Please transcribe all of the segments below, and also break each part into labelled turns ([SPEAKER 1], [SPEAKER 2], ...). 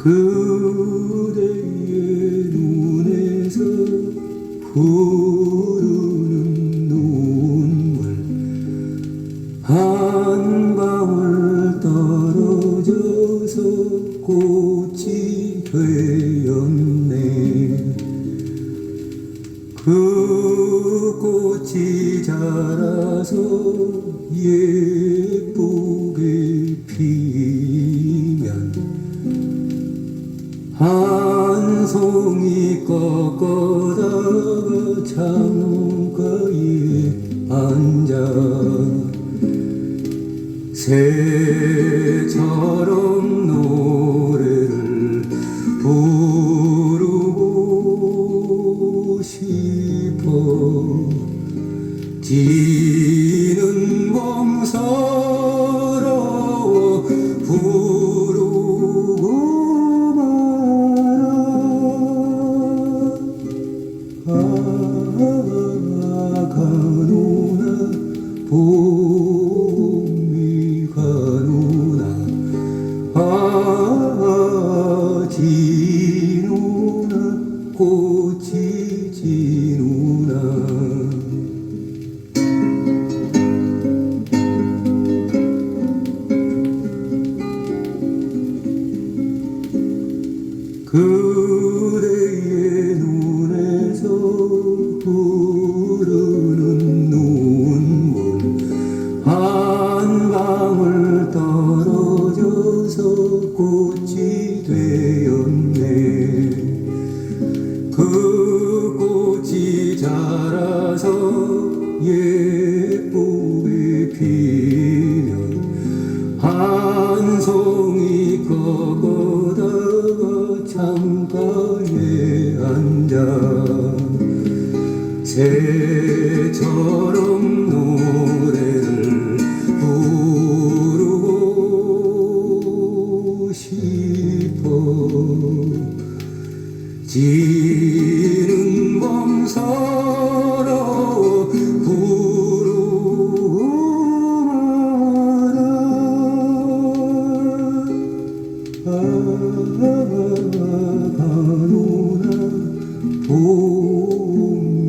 [SPEAKER 1] 그대의 눈에서 흐르는 눈물. 한 방울 떨어져서 꽃이 되었네. 그 꽃이 자라서 예쁘 한 송이 꺾어다가 창가에 앉아. 새처럼 노래를 부르고 싶어 가노나 봄이 가노나 아 지누나 꽃이 지누나. 그대 한 방울 떨어져서 꽃이 되었네. 그 꽃이 자라서 예쁘게 피면 한 송이 꺾어다가 창가에 앉아 새처럼 지는 왕서로 부르마라 아가누나 봄미가누나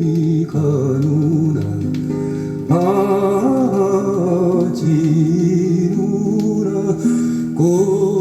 [SPEAKER 1] 바지누나 꽃